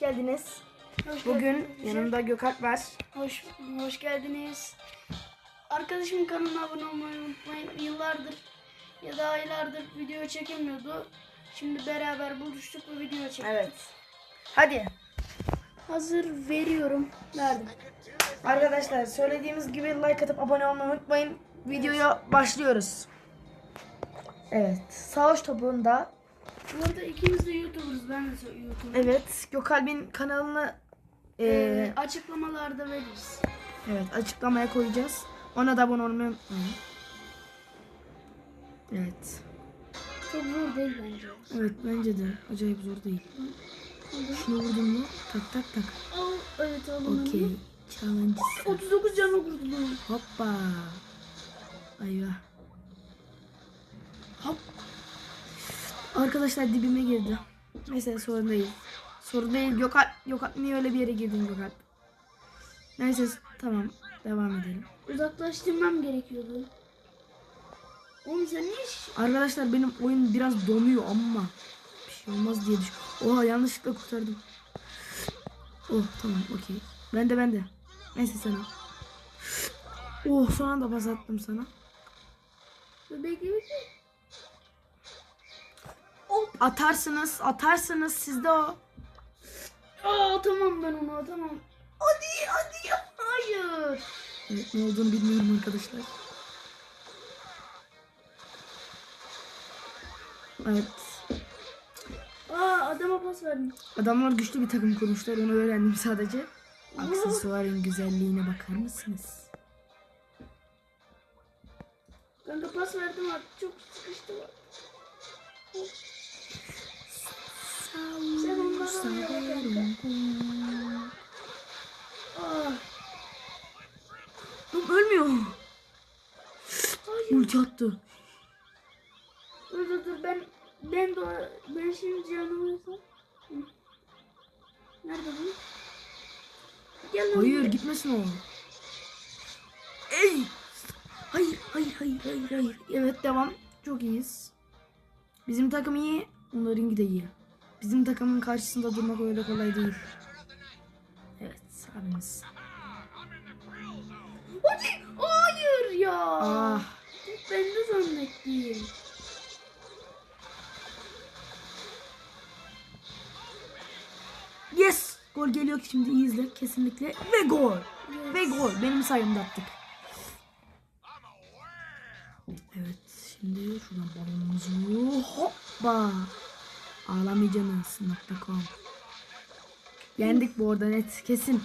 geldiniz. Hoş Bugün geldiniz. yanımda Gökalp var. Hoş, hoş geldiniz. Arkadaşım kanalına abone olmayı unutmayın. Yıllardır ya da aylardır video çekemiyordu. Şimdi beraber buluştuk ve video çektik. Evet. Hadi. Hazır veriyorum. Verdim. Arkadaşlar söylediğimiz gibi like atıp abone olmayı unutmayın. Videoya başlıyoruz. Evet. Savaş topuğunda Bu arada ikimiz de YouTuber'ız. Ben de YouTuber. evet Gökalp'in kanalını Ee, ee, açıklamalarda veririz. evet açıklamaya koyacağız. Ona da abone olmayı unutmayın. Evet. Çok zor değil bence. Evet bence de acayip zor değil. Şunu vurdun mu? Tak tak tak. Al, evet alın. Okey. Challenge. 39 canı vurdum. Hoppa. Ayva. Hop. Arkadaşlar dibime girdi. Neyse sorun değil. Sorun değil. Gökalp, Gökalp niye öyle bir yere girdin Gökalp? Neyse tamam. Devam edelim. Uzaklaştırmam gerekiyordu. Oğlum sen niye şiş- Arkadaşlar benim oyun biraz donuyor ama bir şey olmaz diye düş. Oha yanlışlıkla kurtardım. Oh tamam okey. Ben de ben de. Neyse sana. Oh son anda pas attım sana. Bekle bekle. Atarsınız atarsınız sizde o. Aa atamam ben onu atamam. Hadi hadi. Hayır. Evet, ne olduğunu bilmiyorum arkadaşlar. Evet. Aa adama pas verdim. Adamlar güçlü bir takım kurmuşlar. Onu öğrendim sadece. Aksesuarın güzelliğine bakar mısınız? Kanka pas verdim artık çok sıkıştı. Yok ölmüyor. Ulti attı. Dur dur dur ben ben de ben şimdi canımı. Nerede bu? Gel Hayır buraya. gitmesin o. Ey! Hayır hayır hayır hayır hayır. Evet devam. Çok iyiyiz. Bizim takım iyi. Onlarınki de iyi. Bizim takımın karşısında durmak öyle kolay değil. Evet abimiz. Hadi. Hayır ya. Ah. Ben de zannettim. Yes! Gol geliyor şimdi iyi izle kesinlikle. Ve gol. Ve gol. Benim sayemde attık. Evet şimdi şuradan balonumuzu hoppa. Ağlamayacaksınız.com Yendik bu arada net kesin.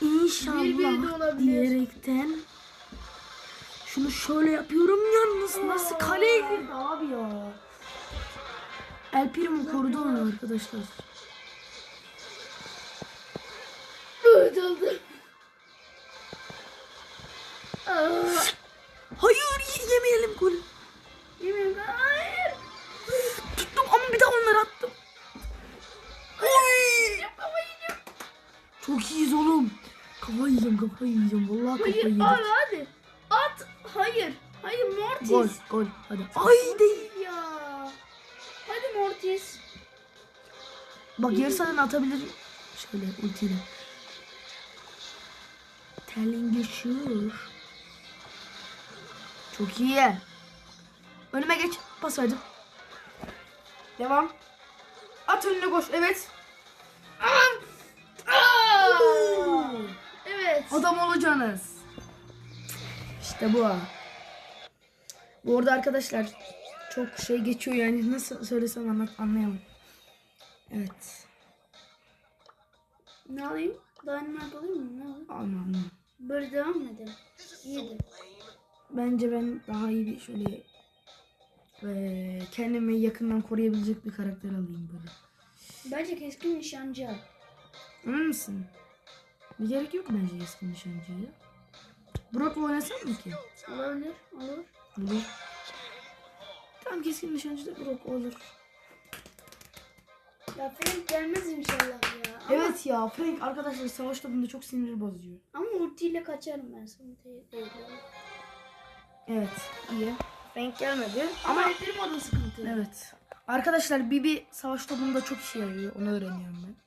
De İnşallah diyerekten şunu şöyle yapıyorum yalnız nasıl kaleye girdi abi ya. El Primo korudu onu arkadaşlar. Evet yiyeceğim kafa yiyeceğim. Vallahi kafa Hayır yedik. abi hadi. At. Hayır. Hayır Mortis. Gol gol hadi. Ay değil. Ya. Hadi Mortis. Bak yarısından atabilirim. Şöyle ultiyle. Telling sure. Çok iyi. Önüme geç. Pas verdim. Devam. At önüne koş. Evet. Adam olacaksınız. İşte bu. Bu arada arkadaşlar çok şey geçiyor yani nasıl söylesem anlat anlayamam. Evet. Ne alayım? Dynamite alayım mı? Ne alayım? Anladım. Böyle devam mı edelim? İyiydi. Bence ben daha iyi bir şöyle eee, kendimi yakından koruyabilecek bir karakter alayım böyle. Bence keskin nişancı al. Emin misin? Bir gerek yok bence keskin nişancıya. Brock'la oynasam mı ki? Olabilir. Olur. Olur. Tamam keskin nişancı da Brock olur. Ya Frank gelmez inşallah ya. Ama, Evet ya Frank arkadaşlar savaş topunda çok sinir bozuyor. Ama ultiyle kaçarım ben sana. Evet iyi. Frank gelmedi. Ama o da sıkıntı. Evet. Arkadaşlar Bibi savaş topunda çok işe yarıyor. Onu öğreniyorum ben.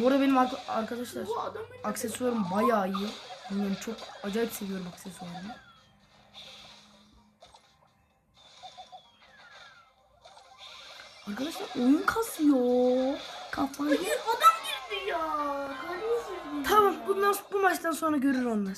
Bu arada benim arka- arkadaşlar aksesuarım bayağı iyi. Bilmiyorum çok acayip seviyorum aksesuarımı. Arkadaşlar oyun kasıyor. Kafayı. Hayır adam girdi ya. Girdi Tamam bundan bu maçtan sonra görür onlar.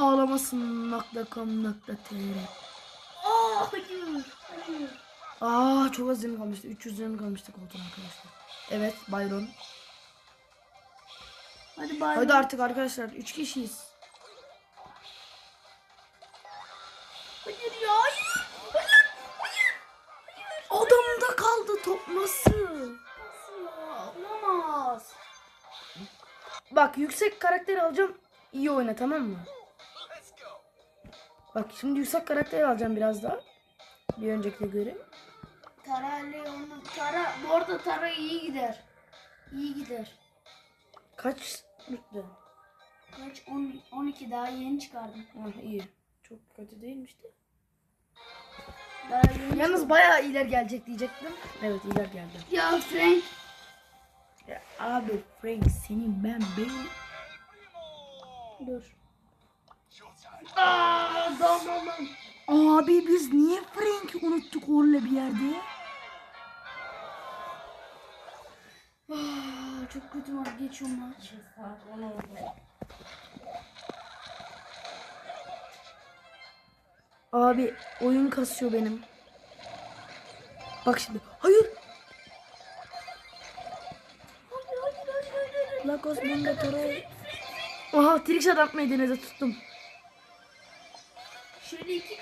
Oy ağlamasın nakda kam nakda tere. Aa hayır. Hayır. Aa çok az canım kalmıştı. 300 canım kalmıştı koltuğun arkadaşlar. Evet Byron. Hadi bay. Hadi artık arkadaşlar 3 kişiyiz. Hayır ya. Hayır. Adamda kaldı top nasıl? Olamaz. Bak yüksek karakteri alacağım. İyi oyna tamam mı? Bak şimdi yüksek karakteri alacağım biraz daha. Bir öncekine göre. Tara Leon'un Tara bu arada Tara iyi gider. İyi gider. Kaç rütbe? Kaç 10 12 daha yeni çıkardım. Ah iyi. Çok kötü değilmişti. Daha yeni Yalnız bayağı iyiler gelecek diyecektim. Evet iyiler geldi. Ya Frank Ya abi Frank senin ben benim. dur. Aa. Abi biz niye Frank'i unuttuk orada bir yerde? Aa, çok kötü maç geçiyor maç. Abi oyun kasıyor benim. Bak şimdi. Hayır. Lakos Bunda Toro. Aha trickshot atmayı denedi tuttum.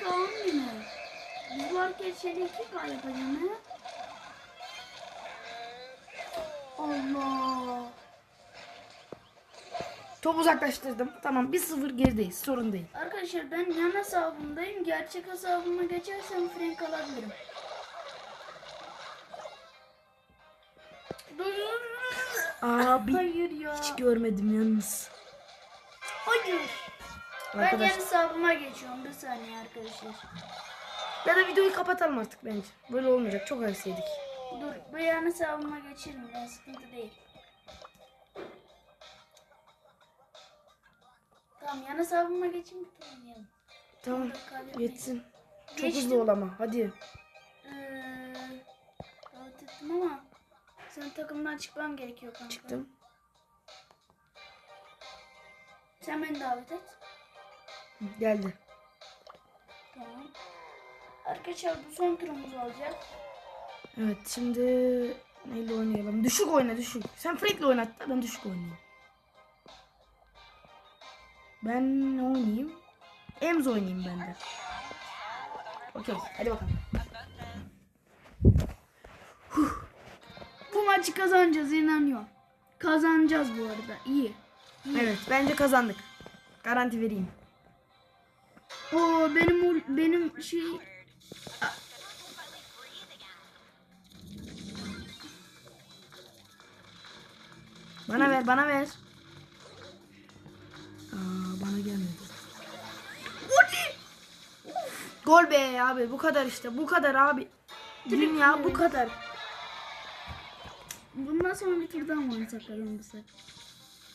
Şöyle 2 kalan yine. Biz şöyle 2 K yapacağım ha. Allah. Top uzaklaştırdım. Tamam 1-0 gerideyiz. Sorun değil. Arkadaşlar ben yan hesabımdayım. Gerçek hesabıma geçersem Frank alabilirim. Abi Hayır ya. hiç görmedim yalnız. Hayır. Ben Arkadaş. yan hesabıma geçiyorum. Bir saniye arkadaşlar. Ya da videoyu kapatalım artık bence. Böyle olmayacak. Çok yedik. Dur bu yan hesabıma geçelim. Ben sıkıntı değil. Tamam yan hesabıma geçeyim. oynayalım. Tamam. Yetsin. Çok Geçtim. hızlı ol ama. Hadi. Ee, davet ettim ama sen takımdan çıkman gerekiyor kanka. Çıktım. Sen beni davet et. Geldi. Tamam. Arkadaşlar bu son turumuz olacak. Evet şimdi neyle oynayalım? Düşük oyna düşük. Sen Frank'le oynat da ben düşük oynayayım. Ben ne oynayayım? Ems oynayayım ben de. Okey hadi bakalım. Bu maçı kazanacağız inanıyorum. Kazanacağız bu arada. İyi. Evet bence kazandık. Garanti vereyim. Oo benim benim şey Bana ver bana ver. Aa, bana gelmedi. Gol be abi bu kadar işte bu kadar abi. Dünya bu kadar. bundan sonra bir tur daha mı oynasak kazanırsak?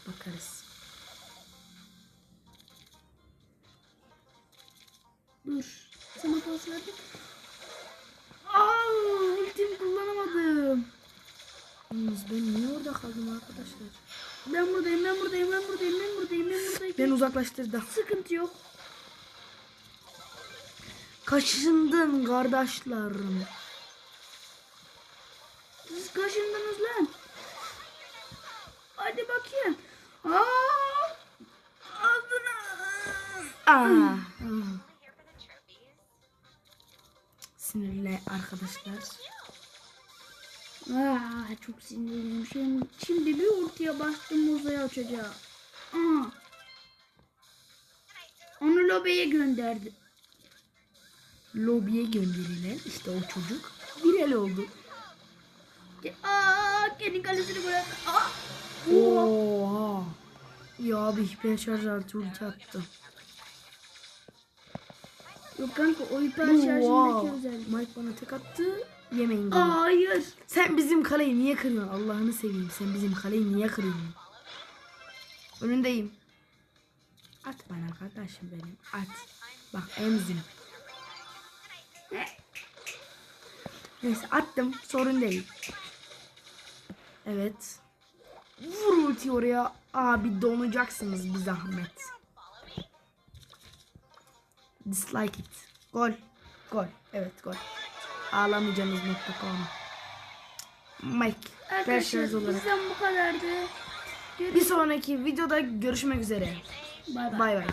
Bakarız. Dur. Sana pas verdim. Aa, ultimi kullanamadım. Yalnız ben niye orada kaldım arkadaşlar? Ben buradayım, ben buradayım, ben buradayım, ben buradayım, ben buradayım. Ben uzaklaştırdım. Sıkıntı yok. Kaçındın kardeşlerim. Siz kaşındınız lan. Hadi bakayım. Aa! Ağzına. Aa. Sinirli arkadaşlar. Aa, çok sinirliyim. Şimdi, şimdi bir ultiye bastım uzaya uçacağım. Aa. Onu lobiye gönderdi. Lobiye gönderilen işte o çocuk bir el oldu. Aa, kendi kalesini bırak. Aa. Oha. Ya abi hiper şarj artı ulti attı. Yok kanka o hiper Wow. şarjındaki özellik. Mike bana tek attı. Yemeyin golü. Aa, hayır. Sen bizim kaleyi niye kırıyorsun? Allah'ını seveyim. Sen bizim kaleyi niye kırıyorsun? Önündeyim. At bana kardeşim benim. At. Bak emzim. Neyse attım. Sorun değil. Evet. Vur ulti oraya. Abi donacaksınız bir zahmet. Dislike it. Gol. Gol. Evet gol. Ağlamayacaksınız.com Mike. Arkadaşlar olarak. bizden bu kadardı. Bir sonraki videoda görüşmek üzere. Bay bay. Bay bay.